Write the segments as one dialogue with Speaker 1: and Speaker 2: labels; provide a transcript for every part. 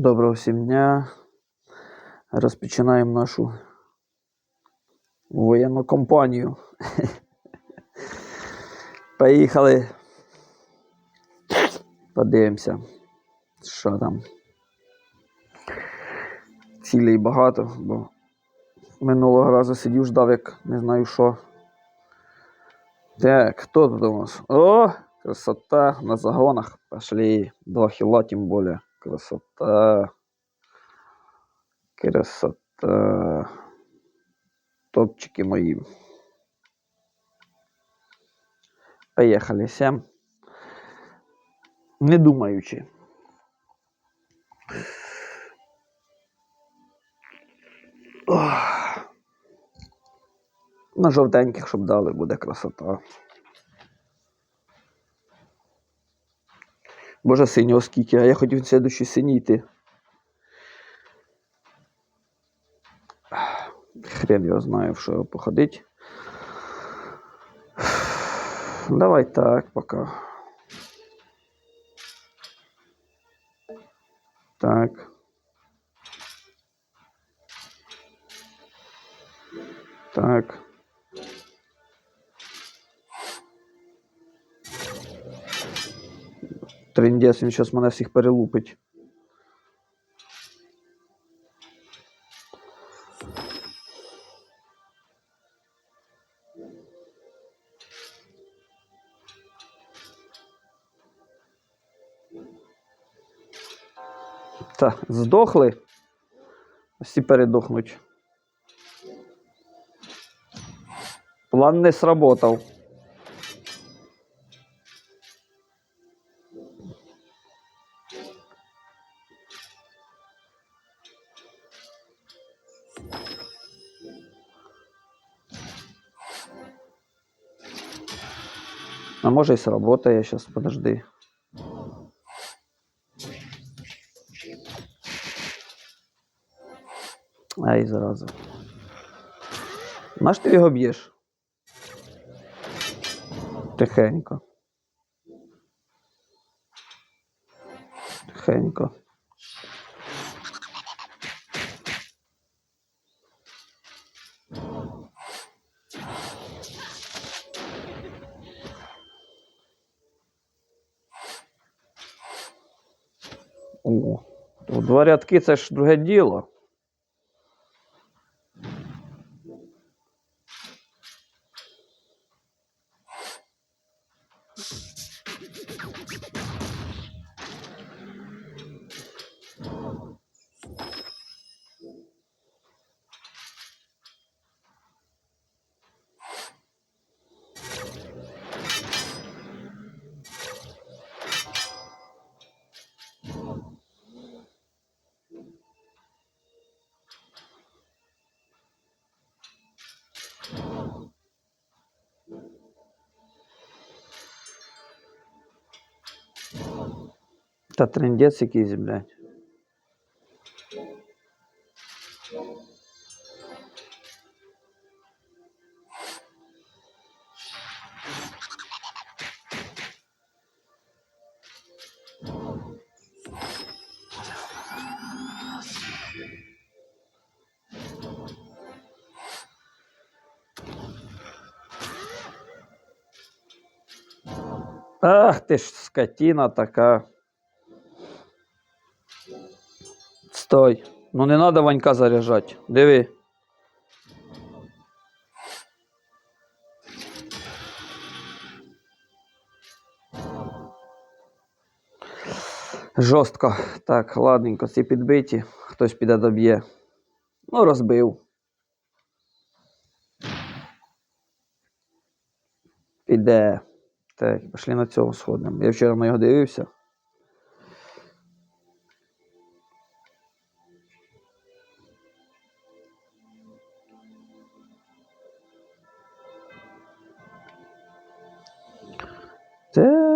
Speaker 1: Доброго всім дня. Розпочинаємо нашу воєнну кампанію. Поїхали. Подивимося, що там. Цілей багато, бо минулого разу сидів, ждав, як не знаю що. Так, хто тут у нас? О, красота на загонах. Пошли. Два хила, тем более. Красота. Красота. Топчики мои. Поехали, Сем. Не думаючи. Ох. На жовтеньких, щоб дали, буде красота. Боже, синього скільки, а я хотів це душі синіти. Хрен його знаю, в що його походить. Давай так, пока. Так. Так. Трендець, він зараз мене всіх перелупить. Так, здохли. Всі передохнуть. План не сработав. А може і я сейчас подожди. Ай, зараза. Наш ти його б'єш? Тихенько. Тихенько. О, то два рядки це ж друге діло. Та трендець якийсь, блядь. Ах ти ж скотина така. Стой. Ну не надо Ванька заряджати. Диви. Жорстко. Так, ладненько, ці підбиті. Хтось піде доб'є. Ну, розбив. Піде. Так, пішли на цього сходимо. Я вчора на його дивився.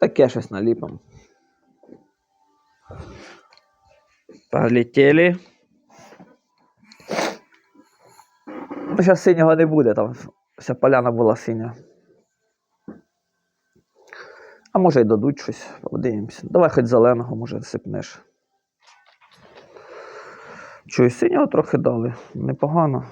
Speaker 1: Таке щось наліпимо. Полетели. Ну, зараз синього не буде, там вся поляна була синя. А може й дадуть щось, подивимося. Давай хоч зеленого, може, сипнеш. Чую, синього трохи дали. Непогано.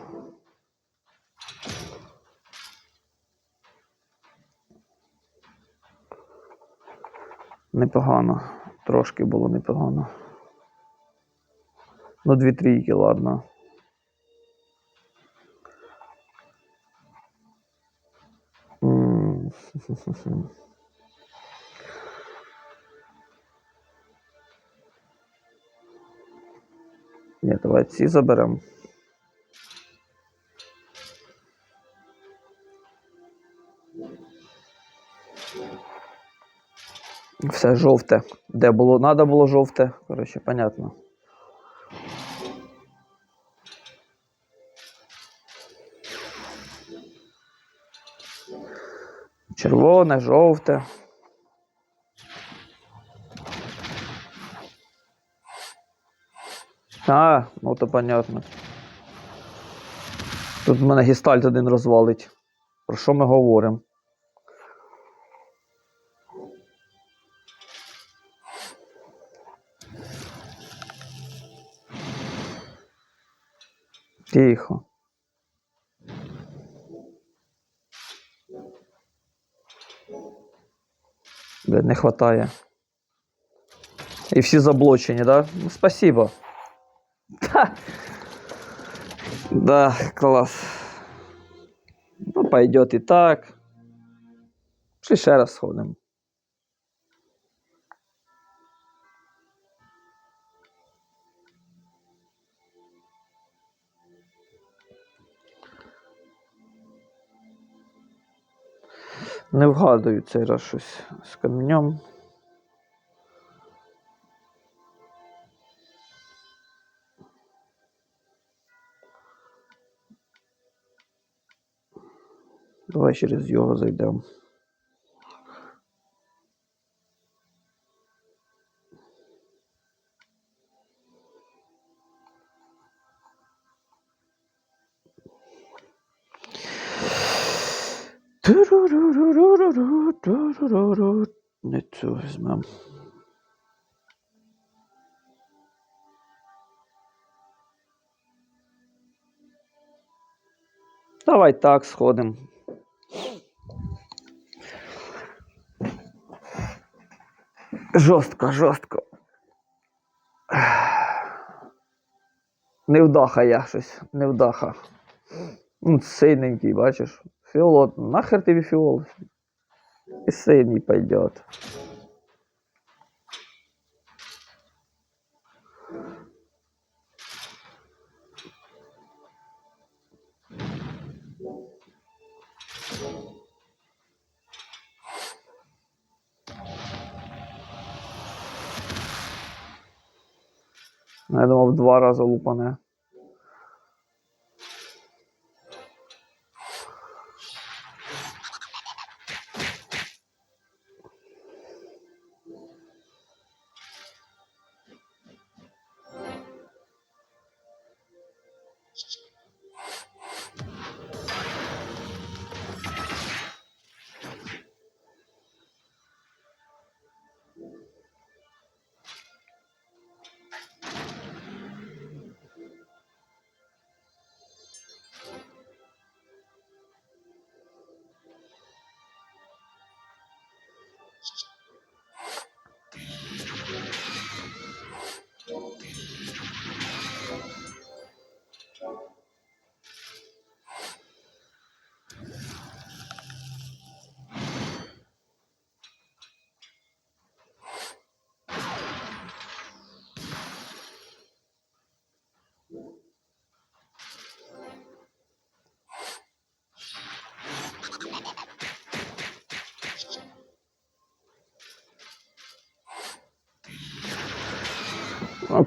Speaker 1: Непогано. Трошки було непогано. Ну, дві трійки, ладно. Ні, давай ці заберемо. Все жовте. Де було? Надо було жовте. Коротше, понятно. Червоне, жовте. А, ну то понятно. Тут в мене гістальт один розвалить. Про що ми говоримо? Тихо. Блядь, не хватає. І всі заблочені, да? Ну, спасибо. Ха. Да, класс. Ну, пойдет и так. Пішли ще раз сходимо. Не вгадую цей раз щось з камінням. Давай через його зайдемо. Не цю візьмем. Давай так сходимо. Жорстко, жорстко. Невдаха я щось, невдаха. Ну, синенький, бачиш. Фиолот, нахер тебе фиол? И сын не пойдет. Ну, я думав, два раза лупане.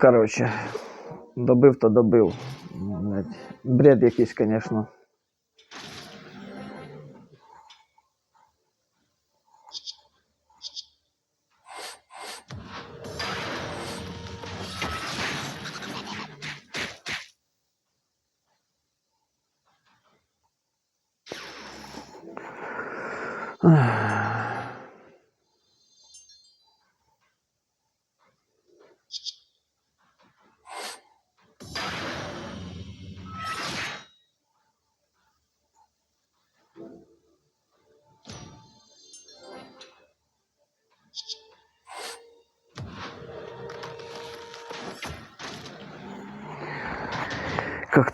Speaker 1: коротше, добив то добив. Бред якийсь, звісно. Ах.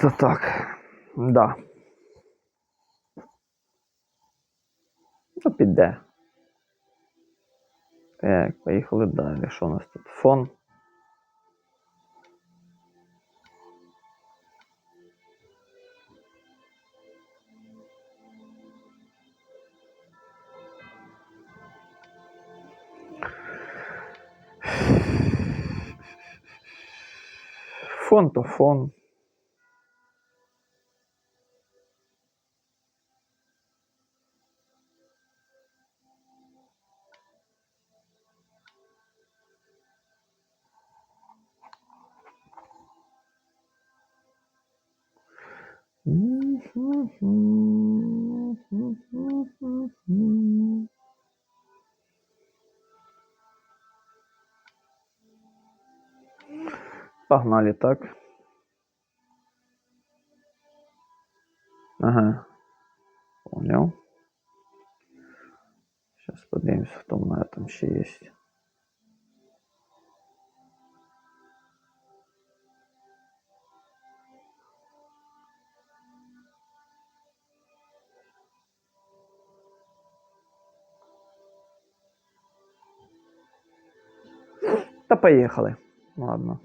Speaker 1: Как-то так. Да. Ну, піде. Так, поїхали далі. Що у нас тут? Фон. Фон то фон. Погнали так. Ага. Понял. Сейчас подивимось, хто в мене там ще є. Та поїхали. Ладно.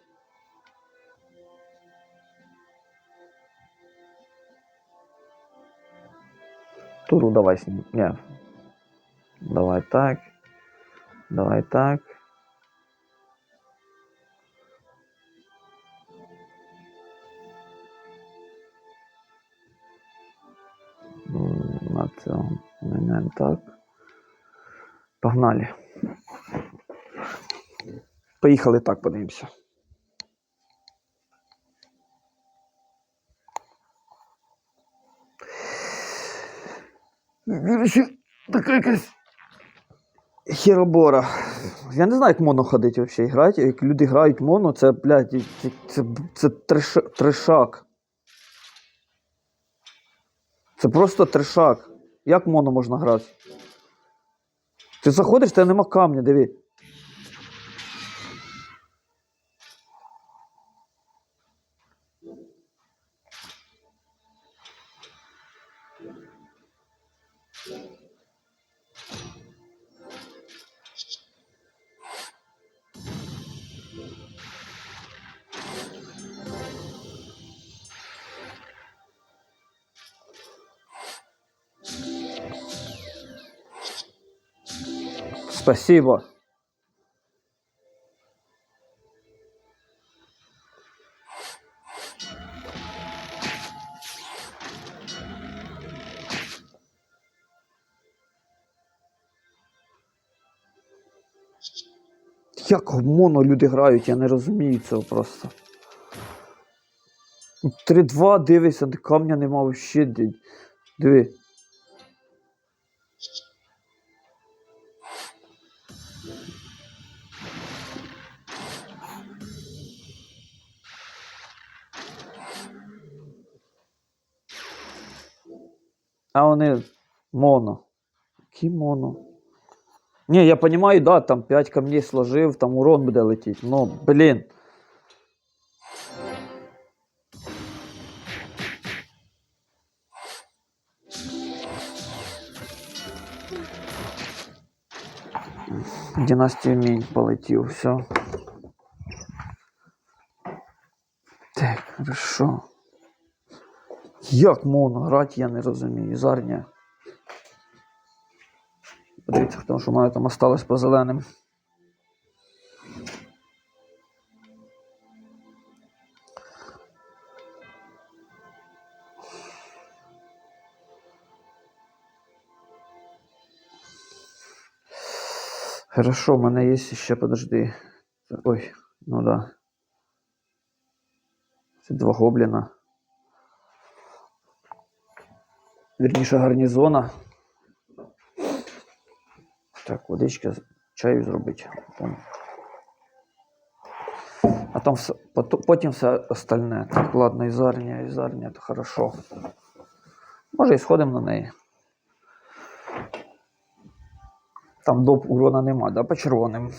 Speaker 1: Туру давай с ним. Не. Давай так. Давай так. На цьому міняємо так. Погнали. Поїхали так, подивимося. Короче, така якась хіробора. Я не знаю, як моно ходить взагалі грати. Як люди грають моно, це, блядь, це, це, це триш, трешак. Це просто трешак. Як моно можна грати? Ти заходиш, тебе нема камня, диви. Спасибо. Як в моно люди грають, я не розумію цього просто. 3-2 дивися, камня нема ди- Диви. А вони моно. Які моно? Не, я понимаю, да, там 5 камней сложив, там урон буде летіти. Но, блін. Династія мінь полетів, все. Так, хорошо. Як моно грати, я не розумію. Зарня. Подивіться, хто що в мене там осталось по зеленим. Хорошо, в мене є ще, подожди. Ой, ну да. Це два гобліна. Вірніше гарнізона. Так, водички чаю зробити. А там все, потім все остальне. Так, ладно, ізарня, ізарня, то хорошо. Може і сходимо на неї. Там доп урона нема, да, по червоним.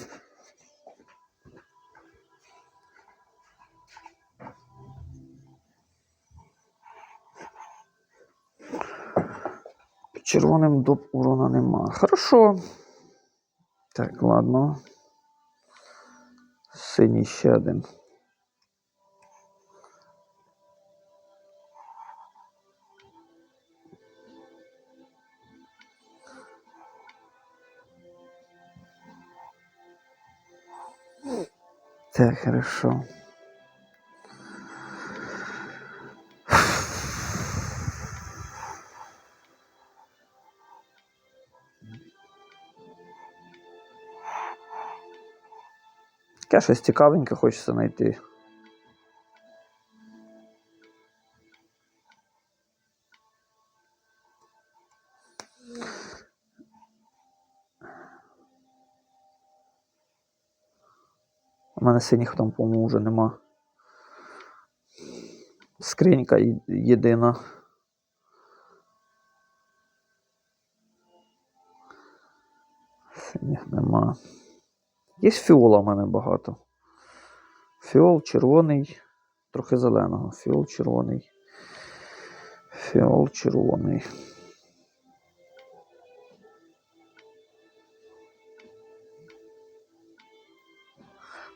Speaker 1: Червоним доп урона нема. Хорошо. Так, ладно. Синій ще один. Так, хорошо. Таке щось цікавеньке хочеться знайти. У мене синіх там, по-моєму, вже нема. Скринька єдина. Синіх нема. Є фіола в мене багато. Фіол червоний, трохи зеленого. Фіол червоний. Фіол червоний.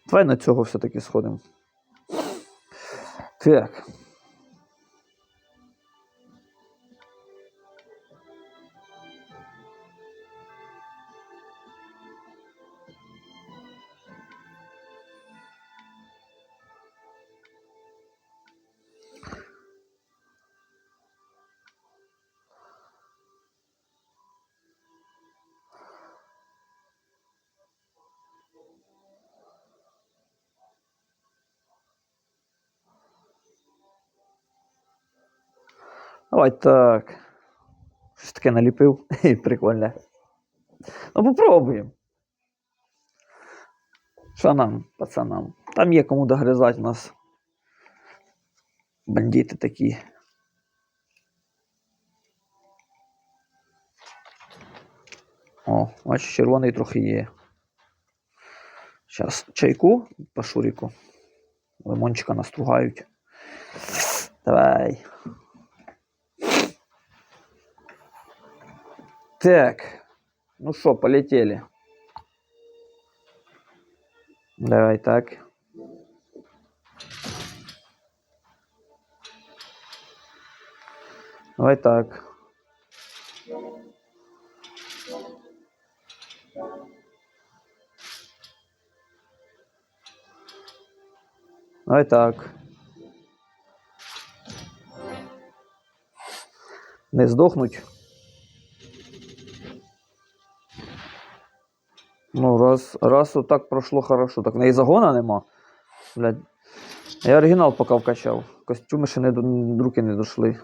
Speaker 1: Давай на цього все-таки сходимо. Так. Давай так. Щось таке наліпив. Прикольне. Ну, попробуємо. Що нам, пацанам? Там є кому догризати нас. Бандити такі. О, бачиш, червоний трохи є. Зараз чайку по шуріку. Лимончика настругають. Давай. Так. Ну что, полетели. Давай так. Давай так. Давай так. Не здохнуть. Ну, раз, раз отак пройшло хорошо. Так в неї загона нема. Блядь. Я оригінал поки вкачав. Костюми ще не, до- руки не дійшли.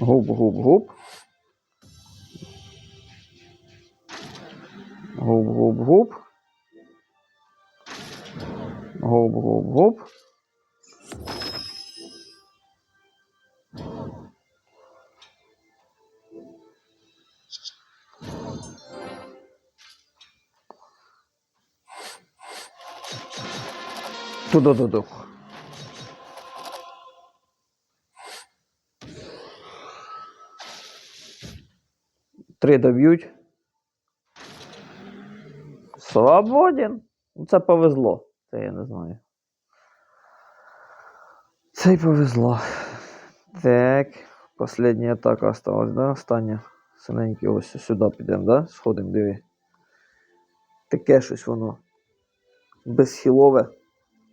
Speaker 1: Губ, губ, губ. Губ, губ, губ. Губ, губ, губ. Ту-ду-ду-ду. Три доб'ють. Свободен. Ну, Це повезло. Це я не знаю. Це й повезло. Так. Последня атака осталась, да? Остання. Синенький ось сюди підемо, да? Сходимо, диви. Таке щось воно. Безхілове.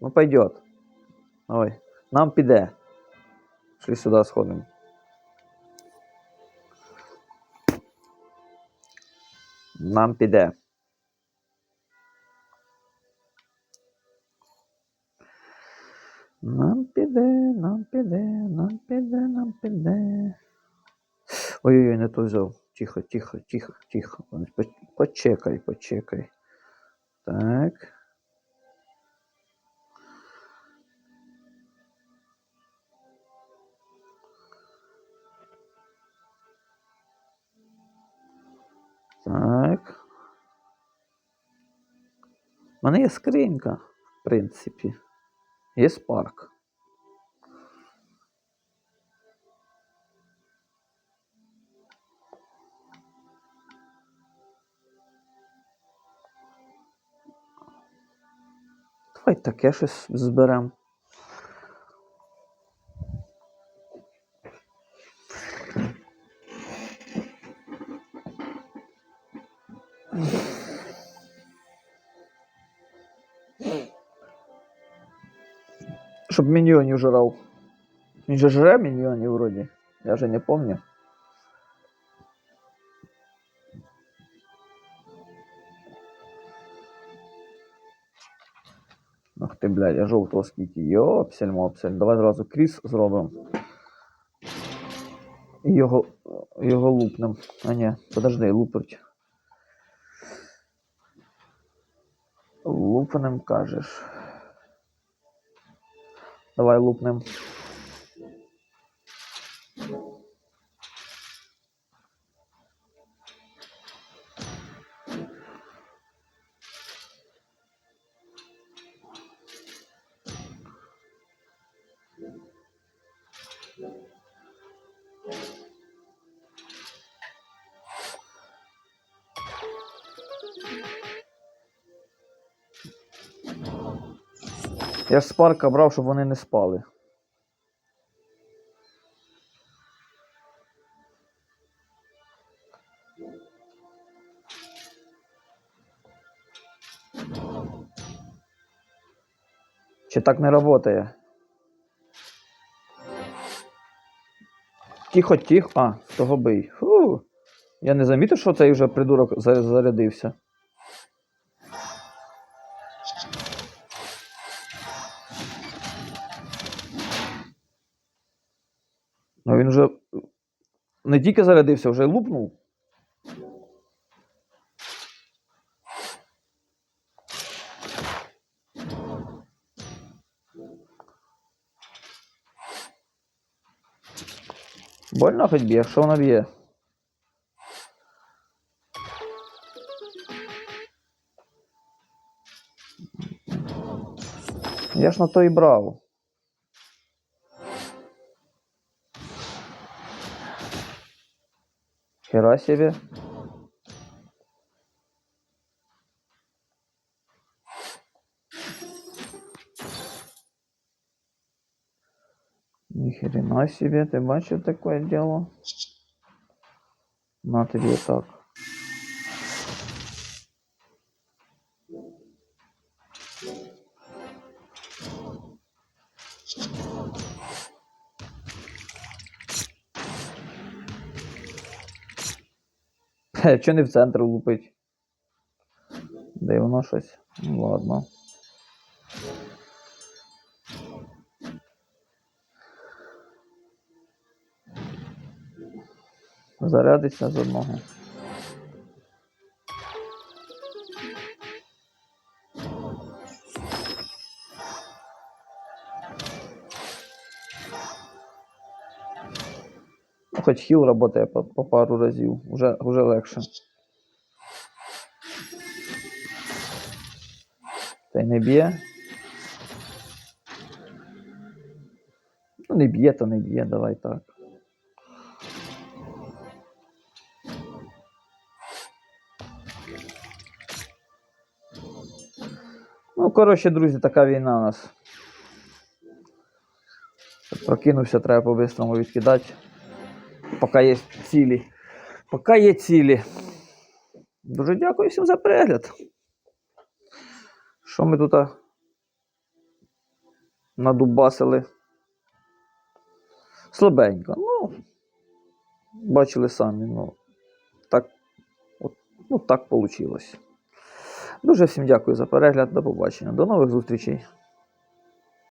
Speaker 1: Ну, пойдет. Ой, нам піде. Пішли сюди сходимо. Нам піде. Нам піде, нам піде, нам піде, нам піде. Ой-ой-ой, не то взяв. Тихо, тихо, тихо, тихо. По- Почекай, почекай. Так. Так. У мене є скринька, в принципі. Є спарк. Давай таке щось зберемо. Щоб міньйонів жрав. Він же жре міньйонів вроді. Я вже не пам'ятаю. Ах ти, блядь, я жовтого скільки. Йопсель мопсель. Давай зразу кріс зробимо. І його, його лупнем. А ні, подожди, лупить. Лупнем кажеш. Давай лупнем. Я ж з парка брав, щоб вони не спали. Чи так не працює? Тихо, тихо. А, того бий. Фу. Я не замітив, що цей вже придурок зарядився. Він вже не тільки зарядився, вже лупнув. Больно хоч б'є, що вона б'є? Я ж на то і брав. Хера себе. Ни хрена себе, ты бачив такое дело? На тобі так. Чи не в центр лупить? Дивно щось? Ну, ладно. Зарядиться з одного. Хоч хіл работає по, по пару разів, уже, уже легше. Та й не б'є. Ну, не б'є, то не б'є, давай так. Ну, коротше, друзі, така війна у нас. Прокинувся, треба по-бистрому відкидати. Поки є цілі. Поки є цілі. Дуже дякую всім за перегляд. Що ми тут надубасили? Слабенько. Ну, бачили самі, ну, так, от, ну, так вийшло. Дуже всім дякую за перегляд. До побачення. До нових зустрічей.